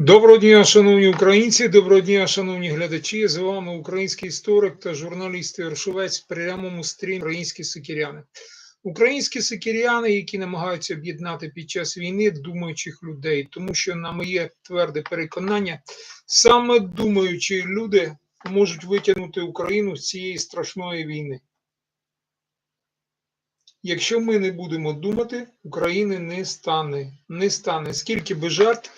Доброго дня, шановні українці, доброго дня, шановні глядачі. З вами український історик та журналіст Іршовець в прямому стрімі Українські сикіряни. Українські сикіряни, які намагаються об'єднати під час війни думаючих людей, тому що, на моє тверде переконання, саме думаючі люди можуть витягнути Україну з цієї страшної війни. Якщо ми не будемо думати, України не стане. Не стане. Скільки би жертв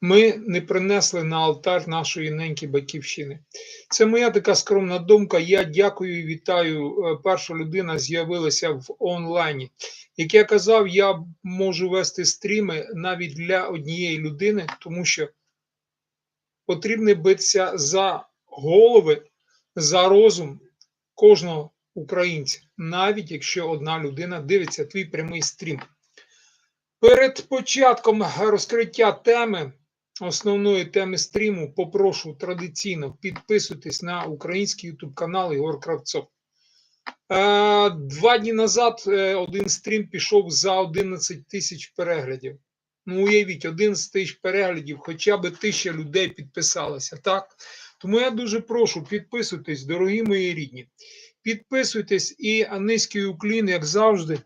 ми не принесли на алтар нашої неньки батьківщини. Це моя така скромна думка. Я дякую і вітаю. Е, Перша людина з'явилася в онлайні. Як я казав, я можу вести стріми навіть для однієї людини, тому що потрібно битися за голови, за розум кожного українця, навіть якщо одна людина дивиться твій прямий стрім. Перед початком розкриття теми, основної теми стріму, попрошу традиційно підписуйтесь на український ютуб канал Ігор Кравцов. Е, Два дні назад е, один стрім пішов за 11 тисяч переглядів. Ну, уявіть, 11 тисяч переглядів, хоча б тисяча людей підписалося, так? Тому я дуже прошу, підписуйтесь, дорогі мої рідні. Підписуйтесь і низький уклін, як завжди,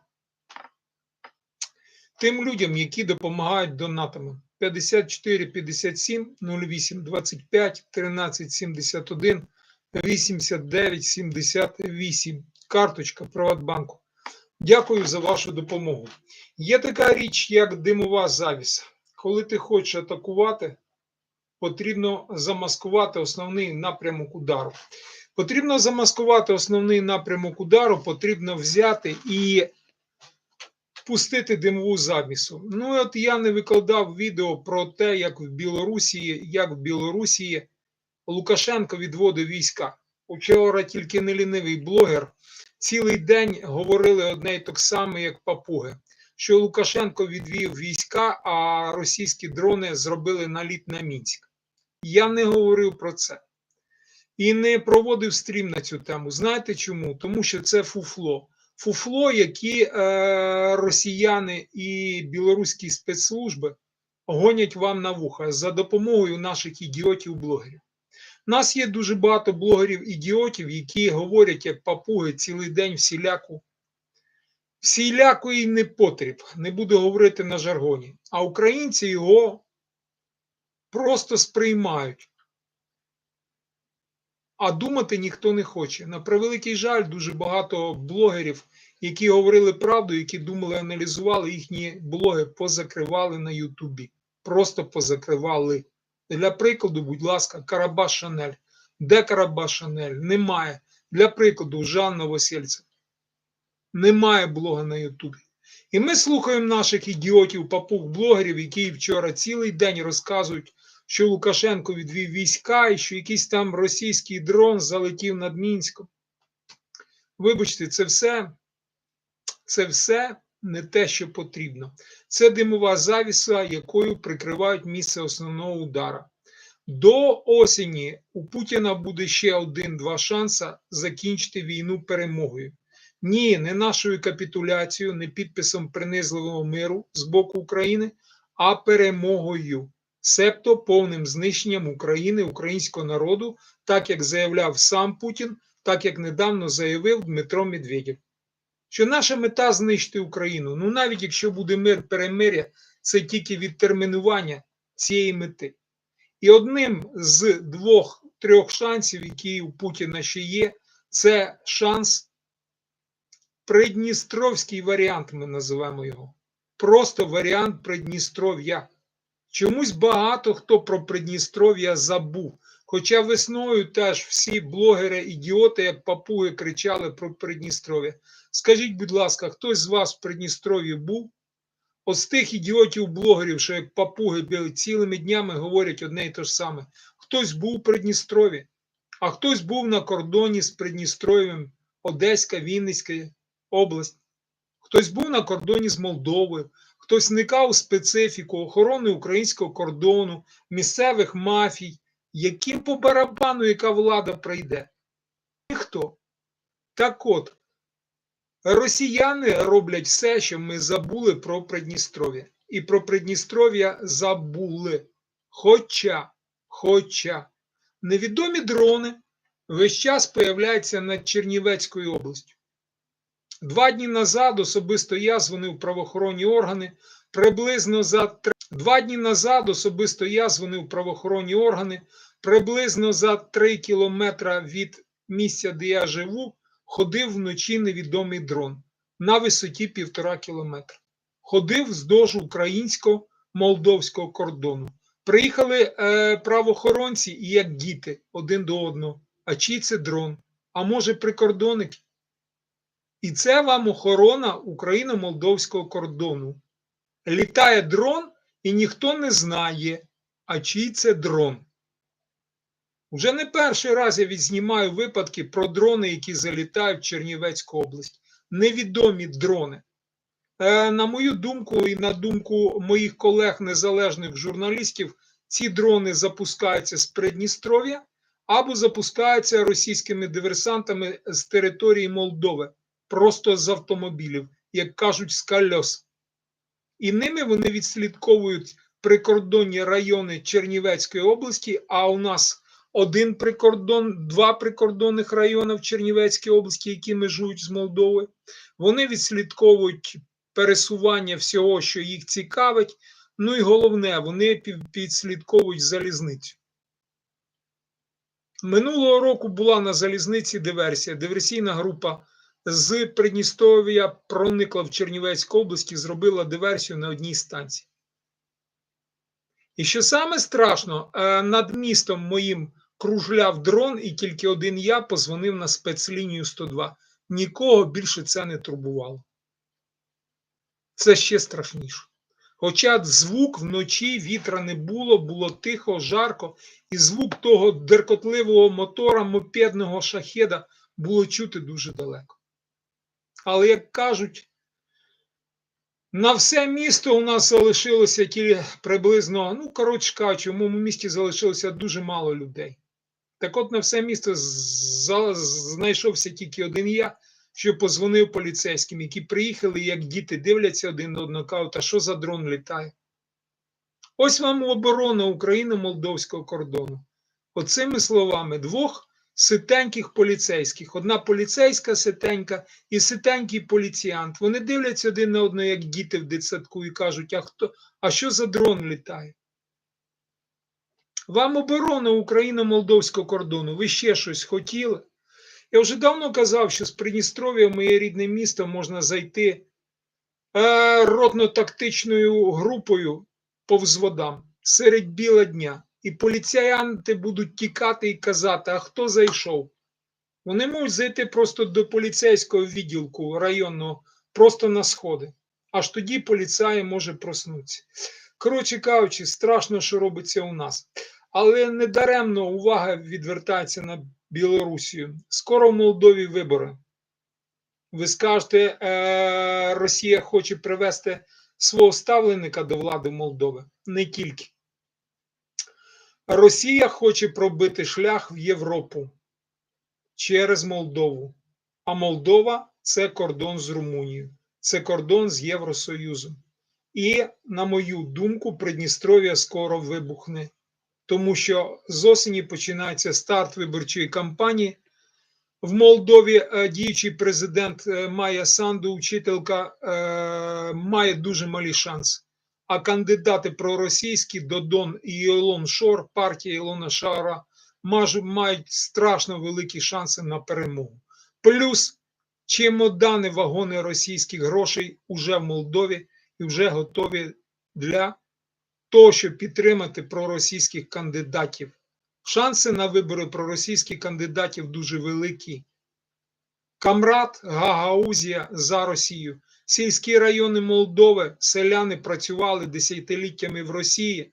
тим людям, які допомагають донатами. 54 57 08 25 13 71 89 78. Карточка Приватбанку. Дякую за вашу допомогу. Є така річ, як димова завіса. Коли ти хочеш атакувати, потрібно замаскувати основний напрямок удару. Потрібно замаскувати основний напрямок удару, потрібно взяти і пустити димову завісу. Ну, от я не викладав відео про те, як в Білорусі, як в Білорусі Лукашенко відводив війська. Учора тільки не лінивий блогер цілий день говорили одне й так саме, як папуги, що Лукашенко відвів війська, а російські дрони зробили наліт на Мінськ. Я не говорив про це і не проводив стрім на цю тему. Знаєте чому? Тому що це фуфло. Фуфло, які е, росіяни і білоруські спецслужби гонять вам на вуха за допомогою наших ідіотів-блогерів. У нас є дуже багато блогерів-ідіотів, які говорять як папуги цілий день всіляку. Всіляку і не потріб, не буду говорити на жаргоні. А українці його просто сприймають. А думати ніхто не хоче. На превеликий жаль, дуже багато блогерів, які говорили правду, які думали, аналізували їхні блоги, позакривали на Ютубі. Просто позакривали. Для прикладу, будь ласка, Карабаш Шанель. Де Карабаш Шанель? Немає. Для прикладу, Жанна Васильцев. Немає блога на Ютубі. І ми слухаємо наших ідіотів, папуг блогерів, які вчора цілий день розказують, що Лукашенко відвів війська і що якийсь там російський дрон залетів над Мінськом. Вибачте, це все, це все не те, що потрібно. Це димова завіса, якою прикривають місце основного удара. До осені у Путіна буде ще один-два шанси закінчити війну перемогою. Ні, не нашою капітуляцією, не підписом принизливого миру з боку України, а перемогою, себто повним знищенням України, українського народу, так як заявляв сам Путін, так як недавно заявив Дмитро Медведєв. Що наша мета знищити Україну. Ну навіть якщо буде мир перемиря, це тільки відтермінування цієї мети. І одним з двох-трьох шансів, які у Путіна ще є, це шанс Придністровський варіант, ми називаємо його. Просто варіант Придністров'я. Чомусь багато хто про Придністров'я забув. Хоча весною теж всі блогери-ідіоти, як папуги, кричали про Придністров'я. Скажіть, будь ласка, хтось з вас в Придністров'ї був? От з тих ідіотів-блогерів, що як папуги цілими днями говорять одне і те ж саме. Хтось був у Придністров'ї, а хтось був на кордоні з Придністров'ям, Одеська, Вінницька область. Хтось був на кордоні з Молдовою, хтось вникав у специфіку охорони українського кордону, місцевих мафій, яким по барабану яка влада прийде? Ніхто. Так от, росіяни роблять все, що ми забули про Придністров'я. І про Придністров'я забули. Хоча, хоча невідомі дрони весь час появляються над Чернівецькою областю. Два дні назад особисто я дзвонив правоохоронні органи приблизно за. Два дні назад особисто я дзвонив правоохоронні органи приблизно за три кілометра від місця, де я живу, ходив вночі невідомий дрон на висоті півтора кілометра. Ходив вздовж українсько-молдовського кордону. Приїхали е, правоохоронці і як діти один до одного. А чий це дрон? А може прикордонники? І це вам охорона україно-молдовського кордону. Літає дрон, і ніхто не знає, а чий це дрон. Уже не перший раз я відзнімаю випадки про дрони, які залітають в Чернівецьку область. Невідомі дрони. Е, на мою думку, і на думку моїх колег незалежних журналістів, ці дрони запускаються з Придністров'я або запускаються російськими диверсантами з території Молдови, просто з автомобілів, як кажуть, з кольос. І ними вони відслідковують прикордонні райони Чернівецької області, а у нас один прикордон, два прикордонних райони в Чернівецькій області, які межують з Молдовою. Вони відслідковують пересування всього, що їх цікавить. Ну і головне, вони підслідковують залізницю. Минулого року була на залізниці диверсія. Диверсійна група з Придністров'я проникла в Чернівецьку область і зробила диверсію на одній станції. І що саме страшно, над містом моїм кружляв дрон, і тільки один я позвонив на спецлінію 102. Нікого більше це не турбувало. Це ще страшніше. Хоча звук вночі вітра не було, було тихо, жарко, і звук того деркотливого мотора мопедного шахеда було чути дуже далеко. Але, як кажуть, на все місто у нас залишилося ті приблизно, ну, коротше кажучи, в моєму місті залишилося дуже мало людей. Так от на все місто знайшовся тільки один я, що позвонив поліцейським, які приїхали, як діти дивляться один одного, кажуть, а що за дрон літає? Ось вам оборона України молдовського кордону. Оцими словами двох ситеньких поліцейських. Одна поліцейська ситенька і ситенький поліціянт. Вони дивляться один на одного, як діти в дитсадку, і кажуть, а хто, а що за дрон літає? Вам оборона україно-молдовського кордону, ви ще щось хотіли? Я вже давно казав, що з Придністров'я, моє рідне місто, можна зайти е, ротно-тактичною групою по взводам серед біла дня. І поліціянти будуть тікати і казати, а хто зайшов? Вони можуть зайти просто до поліцейського відділку районного, просто на сходи. Аж тоді поліцай може проснутися. Коротше кажучи, страшно, що робиться у нас. Але недаремно увага відвертається на Білорусію. Скоро в Молдові вибори. Ви скажете, е, Росія хоче привести свого ставленика до влади Молдови. Не тільки. Росія хоче пробити шлях в Європу через Молдову. А Молдова це кордон з Румунією, це кордон з Євросоюзом. І, на мою думку, Придністров'я скоро вибухне, тому що з осені починається старт виборчої кампанії. В Молдові е, діючий президент е, Майя Санду, учителька, е, має дуже малі шанси. А кандидати проросійські Додон і Ілон Шор, партія Ілона Шара, мають страшно великі шанси на перемогу. Плюс чемодани вагони російських грошей уже в Молдові і вже готові для того, щоб підтримати проросійських кандидатів. Шанси на вибори проросійських кандидатів дуже великі. Камрад Гагаузія за Росію. Сільські райони Молдови, селяни працювали десятиліттями в Росії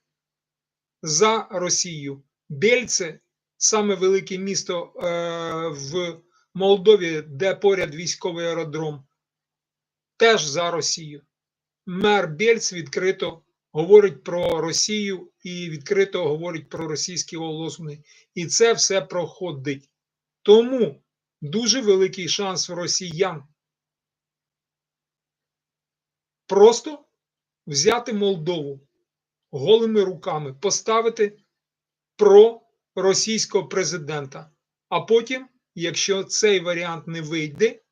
за Росію. Бельце саме велике місто е, в Молдові, де поряд військовий аеродром, теж за Росію. Мер Бельц відкрито говорить про Росію і відкрито говорить про російські лозунги. І це все проходить. Тому дуже великий шанс росіян просто взяти Молдову. голими руками поставити про російського президента. А потім, якщо цей варіант не вийде,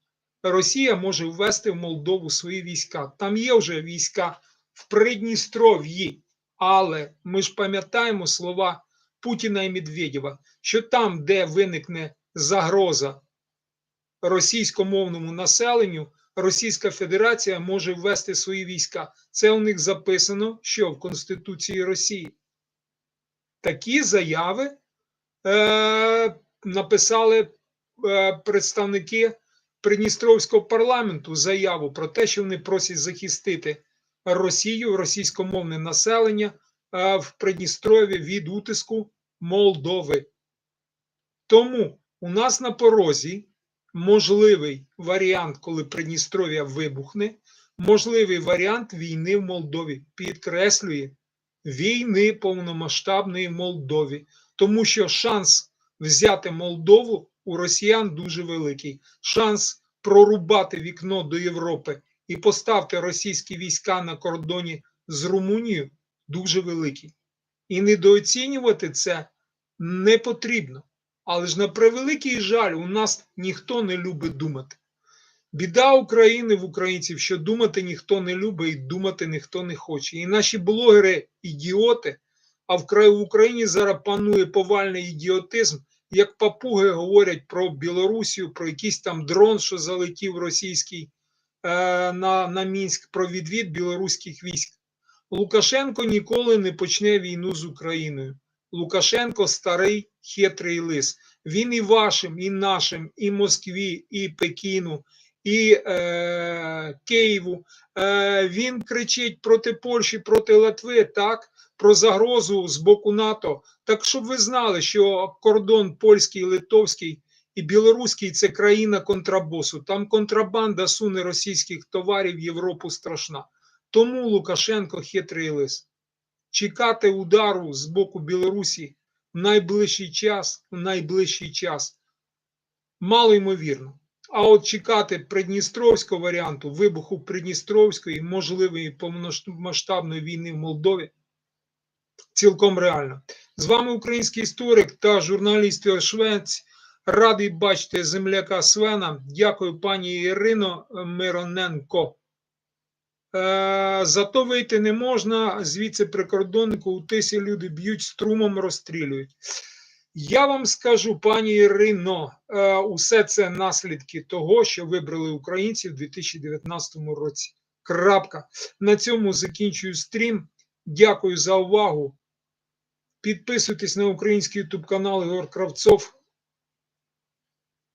Росія може ввести в Молдову свої війська. Там є вже війська в Придністров'ї, але ми ж пам'ятаємо слова Путіна і Медведєва, що там, де виникне загроза російськомовному населенню, Російська Федерація може ввести свої війська. Це у них записано, що в Конституції Росії. Такі заяви е, написали е, представники Придністровського парламенту заяву про те, що вони просять захистити Росію, російськомовне населення е, в Придністрові від утиску Молдови. Тому у нас на порозі можливий варіант, коли Придністров'я вибухне, можливий варіант війни в Молдові. Підкреслює війни повномасштабної Молдові, тому що шанс взяти Молдову у росіян дуже великий. Шанс прорубати вікно до Європи і поставити російські війська на кордоні з Румунією дуже великий. І недооцінювати це не потрібно. Але ж на превеликий жаль, у нас ніхто не любить думати. Біда України в українців, що думати ніхто не любить і думати ніхто не хоче. І наші блогери ідіоти, а в Україні зараз панує повальний ідіотизм, як папуги говорять про Білорусію, про якийсь там дрон, що залетів російський е, на, на Мінськ, про відвід білоруських військ. Лукашенко ніколи не почне війну з Україною. Лукашенко старий хитрий лис. Він і вашим, і нашим, і Москві, і Пекіну, і е, Києву. Е, Він кричить проти Польщі, проти Литви, так, про загрозу з боку НАТО. Так щоб ви знали, що кордон польський, литовський і білоруський це країна контрабосу. Там контрабанда суне російських товарів в Європу страшна. Тому Лукашенко хитрий лис. Чекати удару з боку Білорусі в найближчий час, в найближчий час мало ймовірно. А от чекати Придністровського варіанту, вибуху Придністровської, можливої повномасштабної війни в Молдові, цілком реально. З вами український історик та журналіст Швець. Радий бачити земляка Свена. Дякую, пані Ірино Мироненко. Е, зато вийти не можна, звідси прикордоннику у тисі люди б'ють струмом, розстрілюють. Я вам скажу, пані Ірино, е, усе це наслідки того, що вибрали українці в 2019 році. Крапка. На цьому закінчую стрім. Дякую за увагу. Підписуйтесь на український ютуб канал Ігор Кравцов.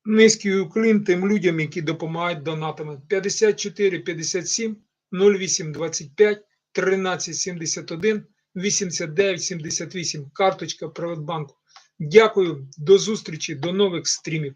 Низький уклін тим людям, які допомагають донатами. 54 57 08 25 13 71 89 78. Карточка Приватбанку. Дякую, до зустрічі, до нових стрімів.